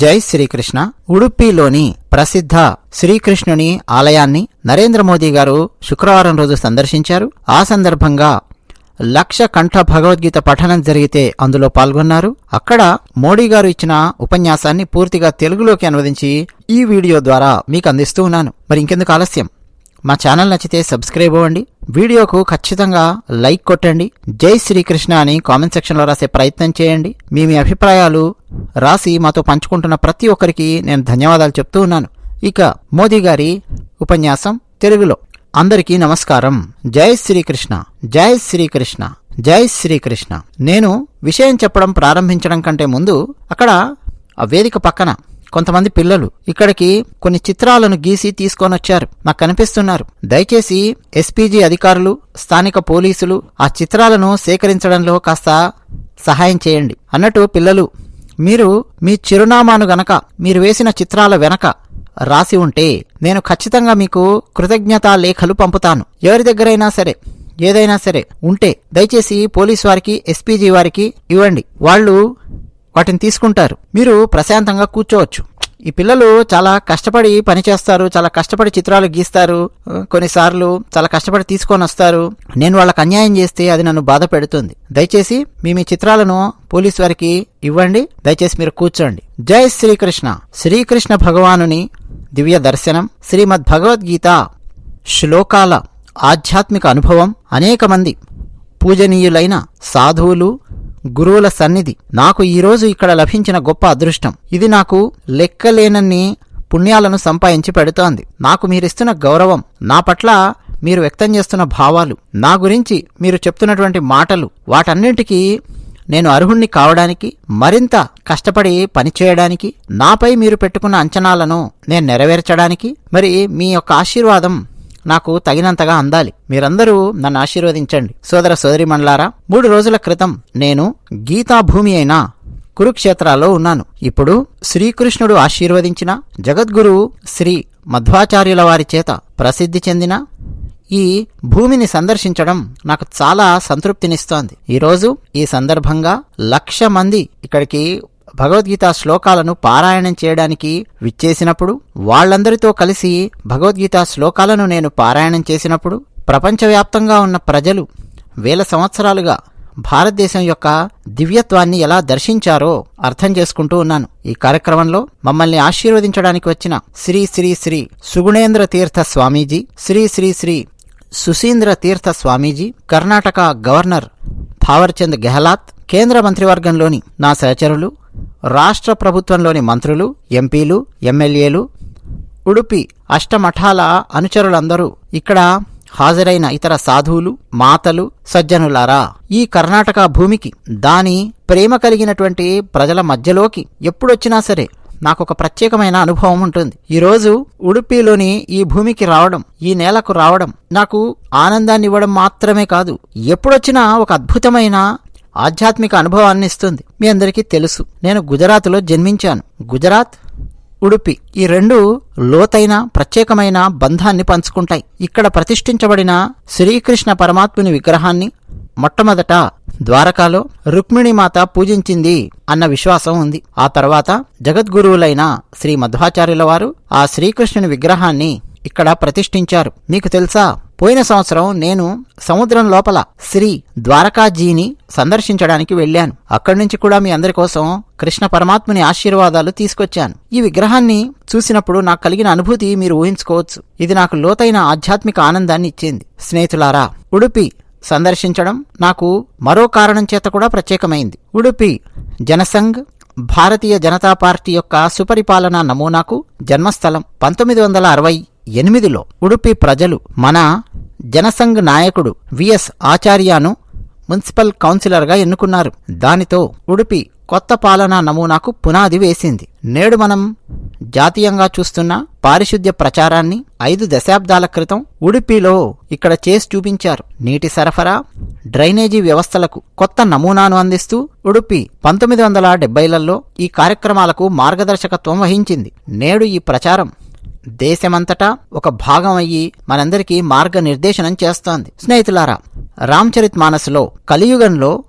జై శ్రీకృష్ణ. ఉడుపిలోని ప్రసిద్ధ శ్రీకృష్ణుని ఆలయాన్ని నరేంద్ర మోదీ గారు శుక్రవారం రోజు సందర్శించారు. ఆ సందర్భంగా లక్ష కంఠ భగవద్గీత పఠనం జరిగితే అందులో పాల్గొన్నారు. అక్కడ మోడీ గారు ఇచ్చిన ఉపన్యాసాన్ని పూర్తిగా తెలుగులోకి అనువదించి ఈ వీడియో ద్వారా మీకు అందిస్తూ ఉన్నాను. మరి ఇంకెందుకు ఆలస్యం? మా ఛానల్ నచ్చితే సబ్స్క్రైబ్ అవ్వండి. వీడియోకు ఖచ్చితంగా లైక్ కొట్టండి. జై శ్రీకృష్ణ అని కామెంట్ సెక్షన్లో రాసే ప్రయత్నం చేయండి. మీ మీ అభిప్రాయాలు రాసి మాతో పంచుకుంటున్న ప్రతి ఒక్కరికి నేను ధన్యవాదాలు చెప్తూ ఉన్నాను. ఇక మోదీ గారి ఉపన్యాసం తెలుగులో. అందరికీ నమస్కారం. జై శ్రీకృష్ణ. జై శ్రీకృష్ణ. జై శ్రీకృష్ణ. నేను విషయం చెప్పడం ప్రారంభించడం కంటే ముందు అక్కడ ఆ వేదిక పక్కన కొంతమంది పిల్లలు ఇక్కడికి కొన్ని చిత్రాలను గీసి తీసుకొని వచ్చారు నాకు కనిపిస్తున్నారు దయచేసి ఎస్పీజీ అధికారులు స్థానిక పోలీసులు ఆ చిత్రాలను సేకరించడంలో కాస్త సహాయం చేయండి. అన్నట్టు పిల్లలు మీరు మీ చిరునామాను గనక మీరు వేసిన చిత్రాల వెనక రాసి ఉంటే నేను ఖచ్చితంగా మీకు కృతజ్ఞతా లేఖలు పంపుతాను. ఎవరి దగ్గరైనా సరే ఏదైనా సరే ఉంటే దయచేసి పోలీస్ వారికి ఎస్పీజీ వారికి ఇవ్వండి. వాళ్ళు వాటిని తీసుకుంటారు. మీరు ప్రశాంతంగా కూర్చోవచ్చు. ఈ పిల్లలు చాలా కష్టపడి పని చేస్తారు చాలా కష్టపడి చిత్రాలు గీస్తారు కొన్నిసార్లు చాలా కష్టపడి తీసుకొని వస్తారు. నేను వాళ్ళకి అన్యాయం చేస్తే అది నన్ను బాధ పెడుతుంది. దయచేసి మీ మీ చిత్రాలను పోలీస్ వారికి ఇవ్వండి. దయచేసి మీరు కూర్చోండి. జై శ్రీకృష్ణ. శ్రీకృష్ణ భగవానుని దివ్య దర్శనం శ్రీమద్ భగవద్గీత శ్లోకాల ఆధ్యాత్మిక అనుభవం అనేక మంది పూజనీయులైన సాధువులు గురువుల సన్నిధి. నాకు ఈరోజు ఇక్కడ లభించిన గొప్ప అదృష్టం. ఇది నాకు లెక్కలేనన్ని పుణ్యాలను సంపాదించి పెడుతోంది. నాకు మీరిస్తున్న గౌరవం నా పట్ల మీరు వ్యక్తం చేస్తున్న భావాలు నా గురించి మీరు చెప్తున్నటువంటి మాటలు వాటన్నింటికీ నేను అర్హుణ్ణి కావడానికి మరింత కష్టపడి పనిచేయడానికి నాపై మీరు పెట్టుకున్న అంచనాలను నేను నెరవేర్చడానికి మరి మీ యొక్క ఆశీర్వాదం నాకు తగినంతగా అందాలి. మీరందరూ నన్ను ఆశీర్వదించండి. సోదర సోదరి మండలారా మూడు రోజుల క్రితం నేను గీతాభూమి అయిన కురుక్షేత్రాల్లో ఉన్నాను. ఇప్పుడు శ్రీకృష్ణుడు ఆశీర్వదించిన జగద్గురు శ్రీ మధ్వాచార్యుల వారి చేత ప్రసిద్ధి చెందిన ఈ భూమిని సందర్శించడం నాకు చాలా సంతృప్తినిస్తోంది. ఈరోజు ఈ సందర్భంగా లక్ష మంది ఇక్కడికి భగవద్గీత శ్లోకాలను పారాయణం చేయడానికి విచ్చేసినప్పుడు వాళ్ళందరితో కలిసి భగవద్గీత శ్లోకాలను నేను పారాయణం చేసినప్పుడు ప్రపంచవ్యాప్తంగా ఉన్న ప్రజలు వేల సంవత్సరాలుగా భారతదేశం యొక్క దివ్యత్వాన్ని ఎలా దర్శించారో అర్థం చేసుకుంటూ ఉన్నాను. ఈ కార్యక్రమంలో మమ్మల్ని ఆశీర్వదించడానికి వచ్చిన శ్రీ శ్రీ శ్రీ సుగుణేంద్ర తీర్థ స్వామీజీ శ్రీ శ్రీ శ్రీ సుశీంద్ర తీర్థ స్వామీజీ కర్ణాటక గవర్నర్ థావర్చంద్ గెహ్లాత్ కేంద్ర మంత్రివర్గంలోని నా సహచరులు రాష్ట్ర ప్రభుత్వంలోని మంత్రులు ఎంపీలు ఎమ్మెల్యేలు ఉడుపి అష్టమఠాల అనుచరులందరూ ఇక్కడ హాజరైన ఇతర సాధువులు మాతలు సజ్జనులారా. ఈ కర్ణాటక భూమికి దాని ప్రేమ కలిగినటువంటి ప్రజల మధ్యలోకి ఎప్పుడొచ్చినా సరే నాకు ఒక ప్రత్యేకమైన అనుభవం ఉంటుంది. ఈరోజు ఉడుపిలోని ఈ భూమికి రావడం ఈ నేలకు రావడం నాకు ఆనందాన్ని ఇవ్వడం మాత్రమే కాదు. ఎప్పుడొచ్చినా ఒక అద్భుతమైన ఆధ్యాత్మిక అనుభవాన్ని ఇస్తుంది. మీ అందరికీ తెలుసు. నేను గుజరాత్లో జన్మించాను. గుజరాత్ ఉడుపి ఈ రెండు లోతైన ప్రత్యేకమైన బంధాన్ని పంచుకుంటాయి. ఇక్కడ ప్రతిష్ఠించబడిన శ్రీకృష్ణ పరమాత్ముని విగ్రహాన్ని మొట్టమొదట ద్వారకాలో రుక్మిణిమాత పూజించింది అన్న విశ్వాసం ఉంది. ఆ తర్వాత జగద్గురువులైన శ్రీ మధ్వాచార్యుల వారు ఆ శ్రీకృష్ణుని విగ్రహాన్ని ఇక్కడ ప్రతిష్ఠించారు. మీకు తెలుసా? పోయిన సంవత్సరం నేను సముద్రం లోపల శ్రీ ద్వారకాజీని సందర్శించడానికి వెళ్ళాను. అక్కడి నుంచి కూడా మీ అందరి కోసం కృష్ణ పరమాత్ముని ఆశీర్వాదాలు తీసుకొచ్చాను. ఈ విగ్రహాన్ని చూసినప్పుడు నాకు కలిగిన అనుభూతి మీరు ఊహించుకోవచ్చు. ఇది నాకు లోతైన ఆధ్యాత్మిక ఆనందాన్ని ఇచ్చింది. స్నేహితులారా ఉడుపి సందర్శించడం నాకు మరో కారణం చేత కూడా ప్రత్యేకమైంది. ఉడుపి జనసంఘ్ భారతీయ జనతా పార్టీ యొక్క సుపరిపాలనా నమూనాకు జన్మస్థలం పంతొమ్మిది వందల అరవై ఎనిమిదిలో ఉడుపి ప్రజలు మన జనసంఘ్ నాయకుడు విఎస్ ఆచార్యను మున్సిపల్ కౌన్సిలర్గా ఎన్నుకున్నారు. దానితో ఉడుపి కొత్త పాలనా నమూనాకు పునాది వేసింది. నేడు మనం జాతీయంగా చూస్తున్న పారిశుద్ధ్య ప్రచారాన్ని ఐదు దశాబ్దాల క్రితం ఉడుపిలో ఇక్కడ చేసి చూపించారు. నీటి సరఫరా డ్రైనేజీ వ్యవస్థలకు కొత్త నమూనాను అందిస్తూ ఉడుపి పంతొమ్మిది వందల డెబ్బైలలో ఈ కార్యక్రమాలకు మార్గదర్శకత్వం వహించింది. నేడు ఈ ప్రచారం దేశమంతటా ఒక భాగం అయ్యి మనందరికీ మార్గనిర్దేశనం చేస్తోంది. స్నేహితులారా రామ్చరిత్ మానసులో కలియుగంలో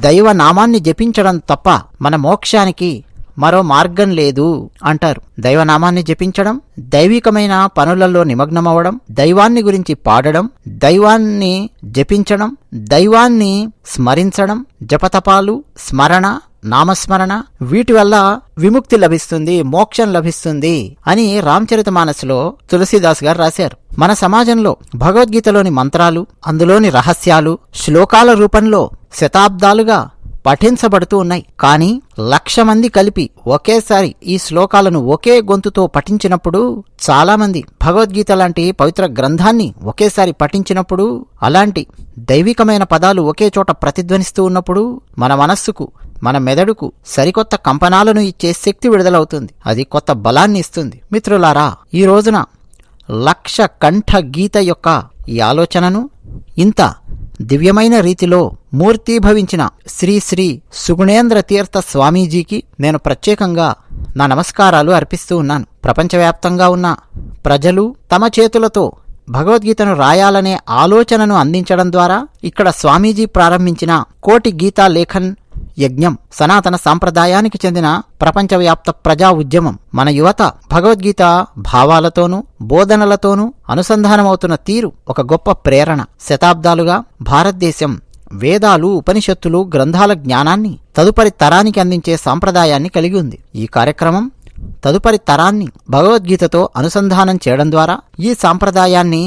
దైవ నామాన్ని జపించడం తప్ప మన మోక్షానికి మరో మార్గం లేదు అంటారు. దైవనామాన్ని జపించడం దైవికమైన పనులలో నిమగ్నమవడం దైవాన్ని గురించి పాడడం దైవాన్ని జపించడం దైవాన్ని స్మరించడం జపతపాలు స్మరణ నామస్మరణ వీటి వల్ల విముక్తి లభిస్తుంది మోక్షం లభిస్తుంది అని రామచరిత మానసులో తులసీదాస్ గారు రాశారు. మన సమాజంలో భగవద్గీతలోని మంత్రాలు అందులోని రహస్యాలు శ్లోకాల రూపంలో శతాబ్దాలుగా పఠించబడుతూ ఉన్నాయి. కానీ లక్ష మంది కలిపి ఒకేసారి ఈ శ్లోకాలను ఒకే గొంతుతో పఠించినప్పుడు చాలామంది భగవద్గీత లాంటి పవిత్ర గ్రంథాన్ని ఒకేసారి పఠించినప్పుడు అలాంటి దైవికమైన పదాలు ఒకే చోట ప్రతిధ్వనిస్తూ ఉన్నప్పుడు మన మనస్సుకు మన మెదడుకు సరికొత్త కంపనాలను ఇచ్చే శక్తి విడుదలవుతుంది. అది కొత్త బలాన్ని ఇస్తుంది. మిత్రులారా ఈ రోజున లక్ష కంఠ గీత యొక్క ఈ ఆలోచనను ఇంత దివ్యమైన రీతిలో మూర్తీభవించిన శ్రీ శ్రీ సుగుణేంద్ర తీర్థ స్వామీజీకి నేను ప్రత్యేకంగా నా నమస్కారాలు అర్పిస్తూ ఉన్నాను. ప్రపంచవ్యాప్తంగా ఉన్న ప్రజలు తమ చేతులతో భగవద్గీతను రాయాలనే ఆలోచనను అందించడం ద్వారా ఇక్కడ స్వామీజీ ప్రారంభించిన కోటి గీతా లేఖన్ యజ్ఞం సనాతన సాంప్రదాయానికి చెందిన ప్రపంచవ్యాప్త ప్రజా ఉద్యమం. మన యువత భగవద్గీత భావాలతోనూ బోధనలతోనూ అనుసంధానమవుతున్న తీరు ఒక గొప్ప ప్రేరణ. శతాబ్దాలుగా భారతదేశం వేదాలు ఉపనిషత్తులు గ్రంథాల జ్ఞానాన్ని తదుపరి తరానికి అందించే సాంప్రదాయాన్ని కలిగి ఉంది. ఈ కార్యక్రమం తదుపరి తరాన్ని భగవద్గీతతో అనుసంధానం చేయడం ద్వారా ఈ సాంప్రదాయాన్ని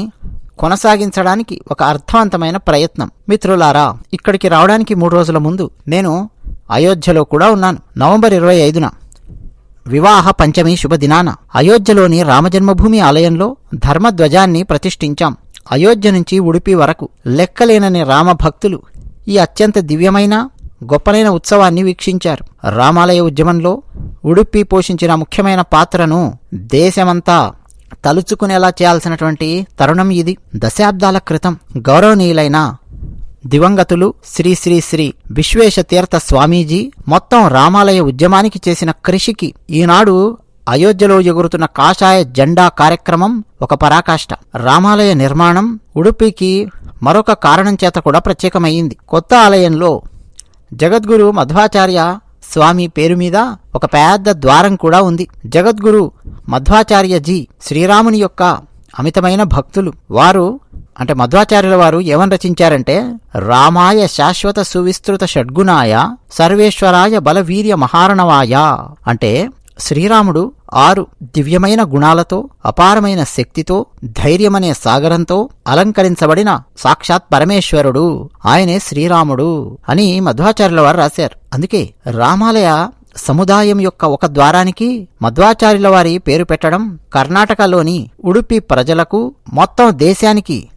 కొనసాగించడానికి ఒక అర్థవంతమైన ప్రయత్నం. మిత్రులారా ఇక్కడికి రావడానికి మూడు రోజుల ముందు నేను అయోధ్యలో కూడా ఉన్నాను. నవంబర్ ఇరవై ఐదున వివాహ పంచమి శుభదినాన అయోధ్యలోని రామజన్మభూమి ఆలయంలో ధర్మధ్వజాన్ని ప్రతిష్ఠించాం. అయోధ్య నుంచి ఉడిపి వరకు లెక్కలేనని రామ భక్తులు ఈ అత్యంత దివ్యమైన గొప్పనైన ఉత్సవాన్ని వీక్షించారు. రామాలయ ఉద్యమంలో ఉడుపి పోషించిన ముఖ్యమైన పాత్రను దేశమంతా తలుచుకునేలా చేయాల్సినటువంటి తరుణం ఇది. దశాబ్దాల క్రితం గౌరవనీయులైన దివంగతులు శ్రీ శ్రీ శ్రీ విశ్వేశతీర్థ స్వామీజీ మొత్తం రామాలయ ఉద్యమానికి చేసిన కృషికి ఈనాడు అయోధ్యలో ఎగురుతున్న కాషాయ జెండా కార్యక్రమం ఒక పరాకాష్ట. రామాలయ నిర్మాణం ఉడుపికి మరొక కారణం చేత కూడా ప్రత్యేకమైంది. కొత్త ఆలయంలో జగద్గురు మధ్వాచార్య స్వామి పేరు మీద ఒక పెద్ద ద్వారం కూడా ఉంది. జగద్గురు మధ్వాచార్యజీ శ్రీరాముని యొక్క అమితమైన భక్తులు. వారు అంటే మధ్వాచార్యుల వారు ఏమని రచించారంటే రామాయ శాశ్వత సువిస్తృత షడ్గుణాయ సర్వేశ్వరాయ బలవీర్య మహారణవాయ అంటే శ్రీరాముడు ఆరు దివ్యమైన గుణాలతో అపారమైన శక్తితో ధైర్యమనే సాగరంతో అలంకరించబడిన సాక్షాత్ పరమేశ్వరుడు. ఆయనే శ్రీరాముడు అని మధ్వాచార్యుల వారు రాశారు. అందుకే రామాలయ సముదాయం యొక్క ఒక ద్వారానికి మధ్వాచార్యుల వారి పేరు పెట్టడం కర్ణాటకలోని ఉడుపి ప్రజలకు మొత్తం దేశానికి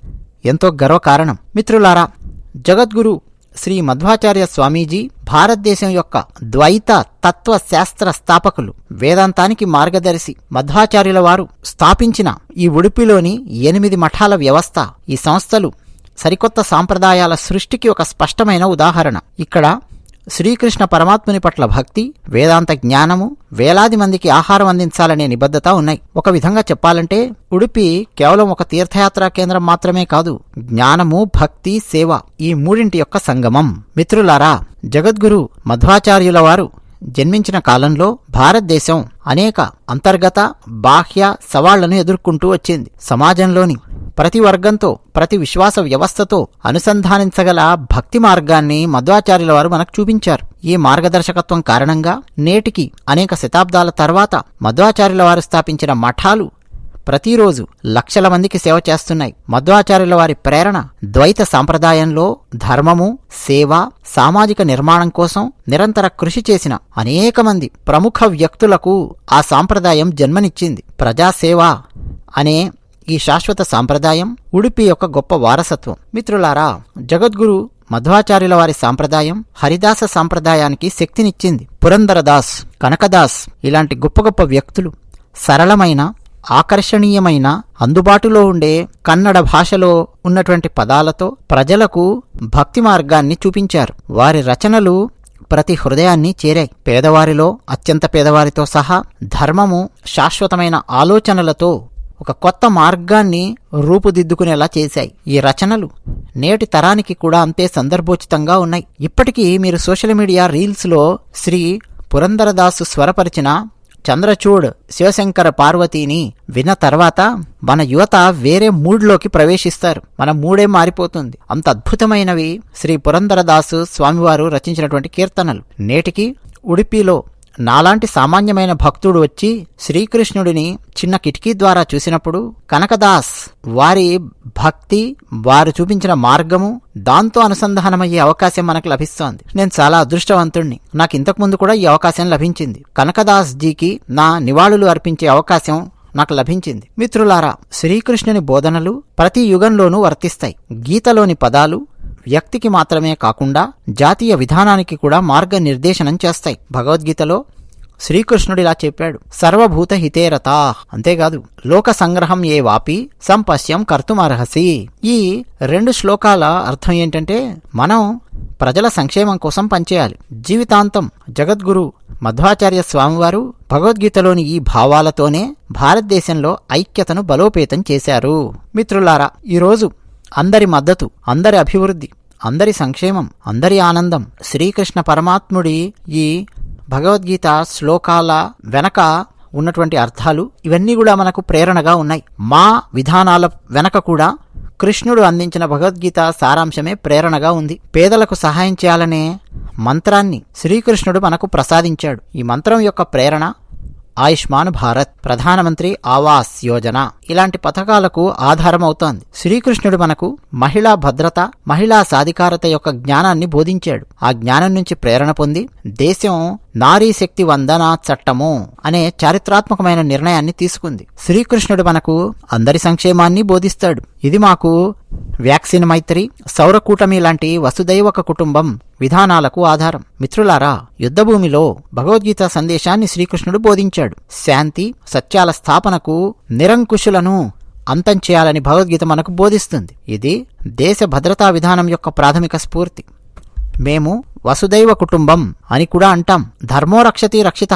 ఎంతో గర్వకారణం. మిత్రులారా జగద్గురు శ్రీ మధ్వాచార్య స్వామీజీ భారతదేశం యొక్క ద్వైత తత్వ శాస్త్ర స్థాపకులు. వేదాంతానికి మార్గదర్శి మధ్వాచార్యుల వారు స్థాపించిన ఈ ఉడుపిలోని ఎనిమిది మఠాల వ్యవస్థ ఈ సంస్థలు సరికొత్త సాంప్రదాయాల సృష్టికి ఒక స్పష్టమైన ఉదాహరణ. ఇక్కడ శ్రీకృష్ణ పరమాత్ముని పట్ల భక్తి వేదాంత జ్ఞానము వేలాది మందికి ఆహారం అందించాలనే నిబద్ధత ఉన్నాయి. ఒక విధంగా చెప్పాలంటే ఉడిపి కేవలం ఒక తీర్థయాత్రా కేంద్రం మాత్రమే కాదు జ్ఞానము భక్తి సేవ ఈ మూడింటి యొక్క సంగమం. మిత్రులారా జగద్గురు మధ్వాచార్యుల వారు జన్మించిన కాలంలో భారతదేశం అనేక అంతర్గత బాహ్య సవాళ్ళను ఎదుర్కొంటూ వచ్చింది. సమాజంలోని ప్రతి వర్గంతో ప్రతి విశ్వాస వ్యవస్థతో అనుసంధానించగల భక్తి మార్గాన్ని మధ్వాచార్యుల వారు మనకు చూపించారు. ఈ మార్గదర్శకత్వం కారణంగా నేటికి అనేక శతాబ్దాల తర్వాత మధ్వాచార్యుల వారు స్థాపించిన మఠాలు ప్రతిరోజు లక్షల మందికి సేవ చేస్తున్నాయి. మధ్వాచార్యుల వారి ప్రేరణ ద్వైత సాంప్రదాయంలో ధర్మము సేవ సామాజిక నిర్మాణం కోసం నిరంతర కృషి చేసిన అనేక మంది ప్రముఖ వ్యక్తులకు ఆ సాంప్రదాయం జన్మనిచ్చింది. ప్రజాసేవ అనే ఈ శాశ్వత సాంప్రదాయం ఉడిపి యొక్క గొప్ప వారసత్వం. మిత్రులారా జగద్గురు మధ్వాచార్యుల వారి సాంప్రదాయం హరిదాస సాంప్రదాయానికి శక్తినిచ్చింది పురందరదాస్ కనకదాస్. ఇలాంటి గొప్ప గొప్ప వ్యక్తులు సరళమైన ఆకర్షణీయమైన అందుబాటులో ఉండే కన్నడ భాషలో ఉన్నటువంటి పదాలతో ప్రజలకు భక్తి మార్గాన్ని చూపించారు. వారి రచనలు ప్రతి హృదయాన్ని చేరాయి. పేదవారిలో అత్యంత పేదవారితో సహా ధర్మము శాశ్వతమైన ఆలోచనలతో ఒక కొత్త మార్గాన్ని రూపుదిద్దుకునేలా చేశాయి ఈ రచనలు. నేటి తరానికి కూడా అంతే సందర్భోచితంగా ఉన్నాయి. ఇప్పటికీ మీరు సోషల్ మీడియా రీల్స్లో శ్రీ పురందరదాసు స్వరపరిచిన చంద్రచూడ్ శివశంకర పార్వతీని విన్న తర్వాత మన యువత వేరే మూడ్లోకి ప్రవేశిస్తారు. మన మూడే మారిపోతుంది. అంత అద్భుతమైనవి శ్రీ పురందరదాసు స్వామివారు రచించినటువంటి కీర్తనలు. నేటికి ఉడిపిలో నాలాంటి సామాన్యమైన భక్తుడు వచ్చి శ్రీకృష్ణుడిని చిన్న కిటికీ ద్వారా చూసినప్పుడు కనకదాస్ వారి భక్తి వారు చూపించిన మార్గము దాంతో అనుసంధానమయ్యే అవకాశం మనకు లభిస్తోంది. నేను చాలా అదృష్టవంతుణ్ణి. నాకు ఇంతకు ముందు కూడా ఈ అవకాశం లభించింది. కనకదాస్ జీకి నా నివాళులు అర్పించే అవకాశం నాకు లభించింది. మిత్రులారా శ్రీకృష్ణుని బోధనలు ప్రతి యుగంలోనూ వర్తిస్తాయి. గీతలోని పదాలు వ్యక్తికి మాత్రమే కాకుండా జాతీయ విధానానికి కూడా మార్గనిర్దేశనం చేస్తాయి. భగవద్గీతలో శ్రీకృష్ణుడు ఇలా చెప్పాడు. సర్వభూత హితేరతా అంతేకాదు లోక సంగ్రహం ఏ వాపి సంపశ్యం కర్తుమర్హసి. ఈ రెండు శ్లోకాల అర్థం ఏంటంటే మనం ప్రజల సంక్షేమం కోసం పనిచేయాలి. జీవితాంతం జగద్గురు మధ్వాచార్య స్వామివారు భగవద్గీతలోని ఈ భావాలతోనే భారతదేశంలో ఐక్యతను బలోపేతం చేశారు. మిత్రులారా ఈరోజు అందరి మద్దతు అందరి అభివృద్ధి అందరి సంక్షేమం అందరి ఆనందం. శ్రీకృష్ణ పరమాత్ముడి ఈ భగవద్గీత శ్లోకాల వెనక ఉన్నటువంటి అర్థాలు ఇవన్నీ కూడా మనకు ప్రేరణగా ఉన్నాయి. మా విధానాల వెనక కూడా కృష్ణుడు అందించిన భగవద్గీత సారాంశమే ప్రేరణగా ఉంది. పేదలకు సహాయం చేయాలనే మంత్రాన్ని శ్రీకృష్ణుడు మనకు ప్రసాదించాడు. ఈ మంత్రం యొక్క ప్రేరణ ఆయుష్మాన్ భారత్ ప్రధానమంత్రి ఆవాస్ యోజన. ఇలాంటి పథకాలకు ఆధారమవుతోంది. శ్రీకృష్ణుడు మనకు మహిళా భద్రత మహిళా సాధికారత యొక్క జ్ఞానాన్ని బోధించాడు. ఆ జ్ఞానం నుంచి ప్రేరణ పొంది దేశం నారీ శక్తి వందన చట్టము అనే చారిత్రాత్మకమైన నిర్ణయాన్ని తీసుకుంది. శ్రీకృష్ణుడు మనకు అందరి సంక్షేమాన్ని బోధిస్తాడు. ఇది మాకు వ్యాక్సిన్ మైత్రి సౌరకూటమి లాంటి వసుదైవక కుటుంబం విధానాలకు ఆధారం. మిత్రులారా యుద్ధభూమిలో భగవద్గీత సందేశాన్ని శ్రీకృష్ణుడు బోధించాడు. శాంతి సత్యాల స్థాపనకు నిరంకుశులను అంతం చేయాలని భగవద్గీత మనకు బోధిస్తుంది. ఇది దేశ భద్రతా విధానం యొక్క ప్రాథమిక స్ఫూర్తి. మేము వసుదైవ కుటుంబం అని కూడా అంటాం. ధర్మో రక్షతి రక్షిత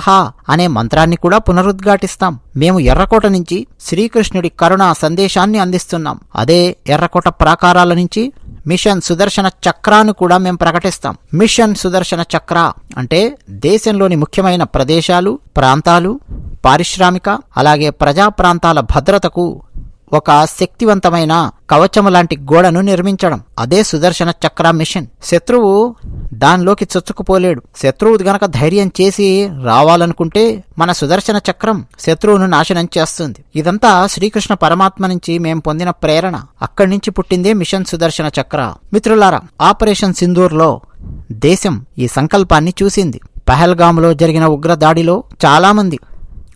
అనే మంత్రాన్ని కూడా పునరుద్ఘాటిస్తాం. మేము ఎర్రకోట నుంచి శ్రీకృష్ణుడి కరుణ సందేశాన్ని అందిస్తున్నాం. అదే ఎర్రకోట ప్రాకారాల నుంచి మిషన్ సుదర్శన చక్రాను కూడా మేము ప్రకటిస్తాం. మిషన్ సుదర్శన చక్ర అంటే దేశంలోని ముఖ్యమైన ప్రదేశాలు ప్రాంతాలు పారిశ్రామిక అలాగే ప్రజా ప్రాంతాల భద్రతకు ఒక శక్తివంతమైన కవచము లాంటి గోడను నిర్మించడం. అదే సుదర్శన చక్ర మిషన్. శత్రువు దానిలోకి చొచ్చుకుపోలేడు. శత్రువు గనక ధైర్యం చేసి రావాలనుకుంటే మన సుదర్శన చక్రం శత్రువును నాశనం చేస్తుంది. ఇదంతా శ్రీకృష్ణ పరమాత్మ నుంచి మేం పొందిన ప్రేరణ. అక్కడి నుంచి పుట్టిందే మిషన్ సుదర్శన చక్ర. మిత్రులారా ఆపరేషన్ సింధూర్లో దేశం ఈ సంకల్పాన్ని చూసింది. పహల్గాములో జరిగిన ఉగ్ర దాడిలో చాలామంది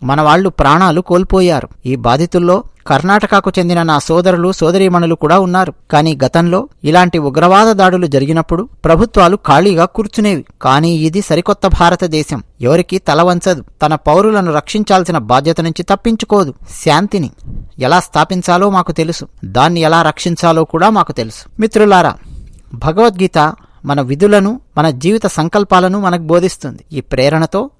మన వాళ్ళు ప్రాణాలు కోల్పోయారు. ఈ బాధితుల్లో కర్ణాటకకు చెందిన నా సోదరులు సోదరీమణులు కూడా ఉన్నారు. కానీ గతంలో ఇలాంటి ఉగ్రవాద దాడులు జరిగినప్పుడు ప్రభుత్వాలు ఖాళీగా కూర్చునేవి. కానీ ఇది సరికొత్త భారతదేశం. ఎవరికి తల వంచదు. తన పౌరులను రక్షించాల్సిన బాధ్యత నుంచి తప్పించుకోదు. శాంతిని ఎలా స్థాపించాలో మాకు తెలుసు. దాన్ని ఎలా రక్షించాలో కూడా మాకు తెలుసు. మిత్రులారా భగవద్గీత మన విధులను మన జీవిత సంకల్పాలను మనకు బోధిస్తుంది. ఈ ప్రేరణతో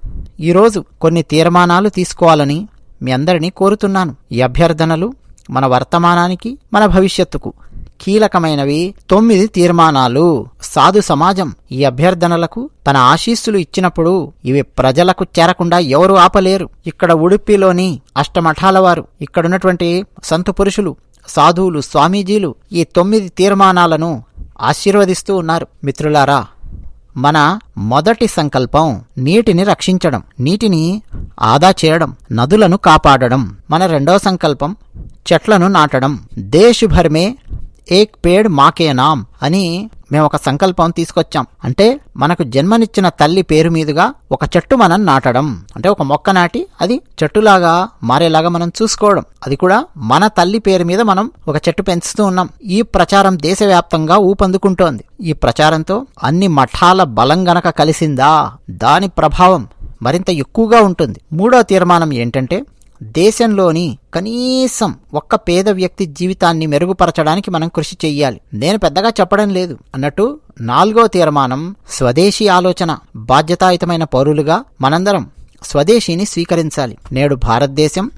ఈరోజు కొన్ని తీర్మానాలు తీసుకోవాలని మీ అందరినీ కోరుతున్నాను. ఈ అభ్యర్థనలు మన వర్తమానానికి మన భవిష్యత్తుకు కీలకమైనవి. తొమ్మిది తీర్మానాలు. సాధు సమాజం ఈ అభ్యర్థనలకు తన ఆశీస్సులు ఇచ్చినప్పుడు ఇవి ప్రజలకు చేరకుండా ఎవరు ఆపలేరు. ఇక్కడ ఉడుపిలోని అష్టమఠాల వారు ఇక్కడున్నటువంటి సంతు పురుషులు సాధువులు స్వామీజీలు ఈ తొమ్మిది తీర్మానాలను ఆశీర్వదిస్తూ ఉన్నారు. మిత్రులారా మన మొదటి సంకల్పం నీటిని రక్షించడం నీటిని ఆదా చేయడం నదులను కాపాడడం. మన రెండో సంకల్పం చెట్లను నాటడం. దేశ్ ఏక్ పేడ్ మాకే నామ్ అని మేము ఒక సంకల్పం తీసుకొచ్చాం. అంటే మనకు జన్మనిచ్చిన తల్లి పేరు మీదుగా ఒక చెట్టు మనం నాటడం. అంటే ఒక మొక్క నాటి అది చెట్టులాగా మారేలాగా మనం చూసుకోవడం. అది కూడా మన తల్లి పేరు మీద మనం ఒక చెట్టు పెంచుతూ ఉన్నాం. ఈ ప్రచారం దేశవ్యాప్తంగా ఊపందుకుంటోంది. ఈ ప్రచారంతో అన్ని మఠాల బలం గనక కలిసిందా? దాని ప్రభావం మరింత ఎక్కువగా ఉంటుంది. మూడో తీర్మానం ఏంటంటే దేశంలోని కనీసం ఒక్క పేద వ్యక్తి జీవితాన్ని మెరుగుపరచడానికి మనం కృషి చెయ్యాలి. నేను పెద్దగా చెప్పడం లేదు. అన్నట్టు నాలుగో తీర్మానం స్వదేశీ ఆలోచన బాధ్యతాయుతమైన పౌరులుగా మనందరం స్వదేశీని స్వీకరించాలి. నేడు భారతదేశం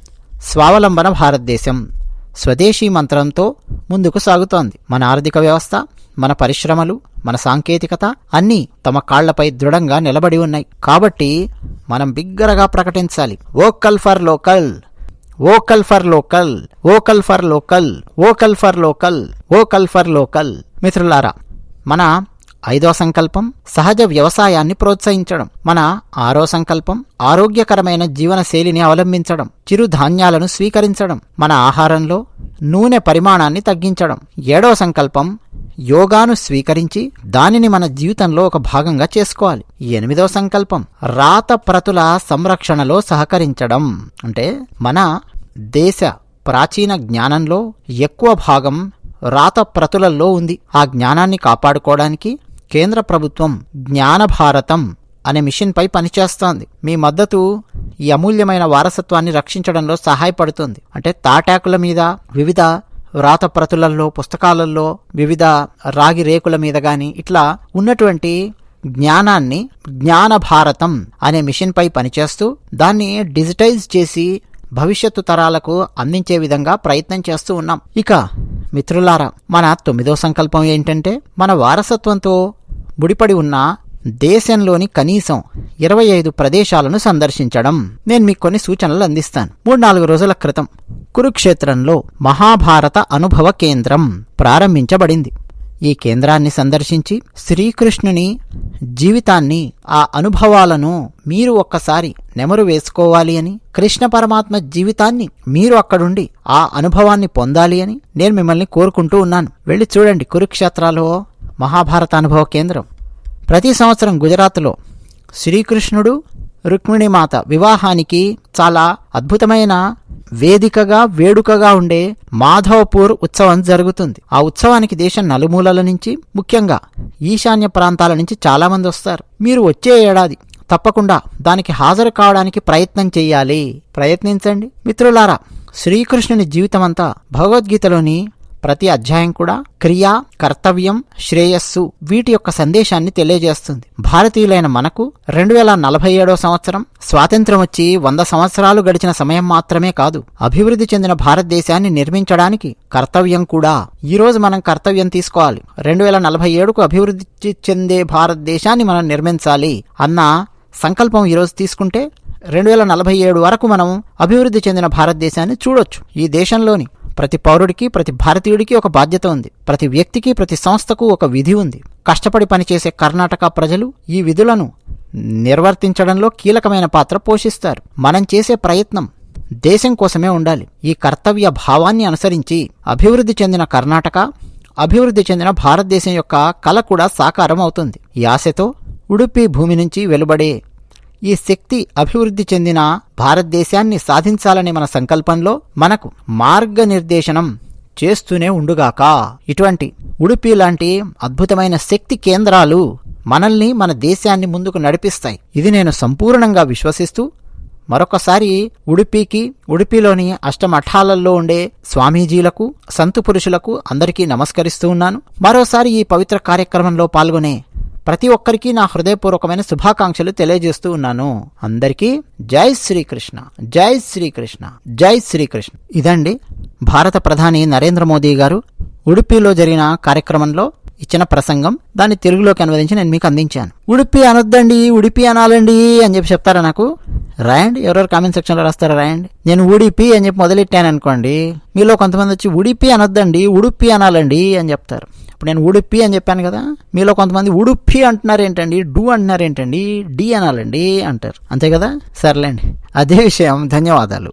స్వావలంబన భారతదేశం. స్వదేశీ మంత్రంతో ముందుకు సాగుతోంది. మన ఆర్థిక వ్యవస్థ మన పరిశ్రమలు మన సాంకేతికత అన్నీ తమ కాళ్ళపై దృఢంగా నిలబడి ఉన్నాయి. కాబట్టి మనం బిగ్గరగా ప్రకటించాలి. Vocal for local vocal for local vocal for local vocal for local vocal for local. మిత్రులారా మన ఐదో సంకల్పం సహజ వ్యవసాయాన్ని ప్రోత్సహించడం. మన ఆరో సంకల్పం ఆరోగ్యకరమైన జీవనశైలిని అవలంబించడం. చిరుధాన్యాలను స్వీకరించడం. మన ఆహారంలో నూనె పరిమాణాన్ని తగ్గించడం. ఏడో సంకల్పం యోగాను స్వీకరించి దానిని మన జీవితంలో ఒక భాగంగా చేసుకోవాలి. ఎనిమిదో సంకల్పం. రాత ప్రతుల సంరక్షణలో సహకరించడం. అంటే మన దేశ ప్రాచీన జ్ఞానంలో ఎక్కువ భాగం రాత ప్రతులలో ఉంది. ఆ జ్ఞానాన్ని కాపాడుకోవడానికి కేంద్ర ప్రభుత్వం జ్ఞాన భారతం అనే మిషన్పై పనిచేస్తోంది. మీ మద్దతు ఈ అమూల్యమైన వారసత్వాన్ని రక్షించడంలో సహాయపడుతుంది. అంటే తాటాకుల మీద వివిధ వ్రాత ప్రతులలో పుస్తకాలలో వివిధ రాగి రేకుల మీద గాని ఇట్లా ఉన్నటువంటి జ్ఞానాన్ని జ్ఞాన భారతం అనే మిషన్పై పనిచేస్తూ దాన్ని డిజిటైజ్ చేసి భవిష్యత్తు తరాలకు అందించే విధంగా ప్రయత్నం చేస్తూ ఉన్నాం. ఇక మిత్రులారా మన తొమ్మిదో సంకల్పం ఏంటంటే మన వారసత్వంతో ముడిపడి ఉన్న దేశంలోని కనీసం ఇరవై ఐదు ప్రదేశాలను సందర్శించడం. నేను మీకు కొన్ని సూచనలు అందిస్తాను. మూడు నాలుగు రోజుల క్రితం కురుక్షేత్రంలో మహాభారత అనుభవ కేంద్రం ప్రారంభించబడింది. ఈ కేంద్రాన్ని సందర్శించి శ్రీకృష్ణుని జీవితాన్ని ఆ అనుభవాలను మీరు ఒక్కసారి నెమరు వేసుకోవాలి అని కృష్ణ పరమాత్మ జీవితాన్ని మీరు అక్కడుండి ఆ అనుభవాన్ని పొందాలి అని నేను మిమ్మల్ని కోరుకుంటూ ఉన్నాను. వెళ్ళి చూడండి కురుక్షేత్రాలో మహాభారత అనుభవ కేంద్రం. ప్రతి సంవత్సరం గుజరాత్లో శ్రీకృష్ణుడు రుక్మిణిమాత వివాహానికి చాలా అద్భుతమైన వేదికగా వేడుకగా ఉండే మాధవపూర్ ఉత్సవం జరుగుతుంది. ఆ ఉత్సవానికి దేశం నలుమూలల నుంచి ముఖ్యంగా ఈశాన్య ప్రాంతాల నుంచి చాలా మంది వస్తారు. మీరు వచ్చే ఏడాది తప్పకుండా దానికి హాజరు కావడానికి ప్రయత్నం చేయాలి. ప్రయత్నించండి. మిత్రులారా శ్రీకృష్ణుని జీవితమంతా భగవద్గీతలోని ప్రతి అధ్యాయం కూడా క్రియ కర్తవ్యం శ్రేయస్సు వీటి యొక్క సందేశాన్ని తెలియజేస్తుంది. భారతీయులైన మనకు రెండు వేల నలభై ఏడో సంవత్సరం స్వాతంత్ర్యం వచ్చి వంద సంవత్సరాలు గడిచిన సమయం మాత్రమే కాదు అభివృద్ధి చెందిన భారతదేశాన్ని నిర్మించడానికి కర్తవ్యం కూడా. ఈరోజు మనం కర్తవ్యం తీసుకోవాలి. రెండు వేల నలభై ఏడుకు అభివృద్ధి చెందే భారతదేశాన్ని మనం నిర్మించాలి అన్న సంకల్పం ఈరోజు తీసుకుంటే రెండు వేల నలభై ఏడు వరకు మనం అభివృద్ధి చెందిన భారతదేశాన్ని చూడొచ్చు. ఈ దేశంలోని ప్రతి పౌరుడికి ప్రతి భారతీయుడికి ఒక బాధ్యత ఉంది. ప్రతి వ్యక్తికి ప్రతి సంస్థకు ఒక విధి ఉంది. కష్టపడి పనిచేసే కర్ణాటక ప్రజలు ఈ విధులను నిర్వర్తించడంలో కీలకమైన పాత్ర పోషిస్తారు. మనం చేసే ప్రయత్నం దేశం కోసమే ఉండాలి. ఈ కర్తవ్య భావాన్ని అనుసరించి అభివృద్ధి చెందిన కర్ణాటక అభివృద్ధి చెందిన భారతదేశం యొక్క కళ కూడా సాకారం అవుతుంది. ఈ ఆశతో ఉడుపి భూమి నుంచి వెలువడే ఈ శక్తి అభివృద్ధి చెందిన భారతదేశాన్ని సాధించాలనే మన సంకల్పంలో మనకు మార్గనిర్దేశనం చేస్తూనే ఉండుగాక. ఇటువంటి ఉడుపి లాంటి అద్భుతమైన శక్తి కేంద్రాలు మనల్ని మన దేశాన్ని ముందుకు నడిపిస్తాయి. ఇది నేను సంపూర్ణంగా విశ్వసిస్తూ మరొకసారి ఉడిపికి ఉడిపిలోని అష్టమఠాలలో ఉండే స్వామీజీలకు సంతు పురుషులకు అందరికీ నమస్కరిస్తూ ఉన్నాను. మరోసారి ఈ పవిత్ర కార్యక్రమంలో పాల్గొనే ప్రతి ఒక్కరికి నా హృదయపూర్వకమైన శుభాకాంక్షలు తెలియజేస్తూ ఉన్నాను. అందరికీ జై శ్రీకృష్ణ జై శ్రీకృష్ణ జై శ్రీకృష్ణ. ఇదండి భారత ప్రధాని నరేంద్ర మోదీ గారు ఉడుపిలో జరిగిన కార్యక్రమంలో ఇచ్చిన ప్రసంగం. దాన్ని తెలుగులోకి అనువదించి నేను మీకు అందించాను. ఉడిపి అనొద్దండి ఉడిపి అనాలండి అని చెప్పి చెప్తారా నాకు? రాయండి ఎవరెవరు కామెంట్ సెక్షన్లో రాస్తారా రాయండి. నేను ఉడిపి అని చెప్పి మొదలెట్టాను అనుకోండి మీలో కొంతమంది వచ్చి ఉడిపి అనొద్దండి ఉడిపి అనాలండి అని చెప్తారు. ఇప్పుడు నేను ఉడుపి అని చెప్పాను కదా మీలో కొంతమంది ఉడుపి అంటున్నారు ఏంటండి డు అంటున్నారు ఏంటండి డి అనాలండి అంటారు. అంతే కదా? సర్లేండి. అదే విషయం. ధన్యవాదాలు.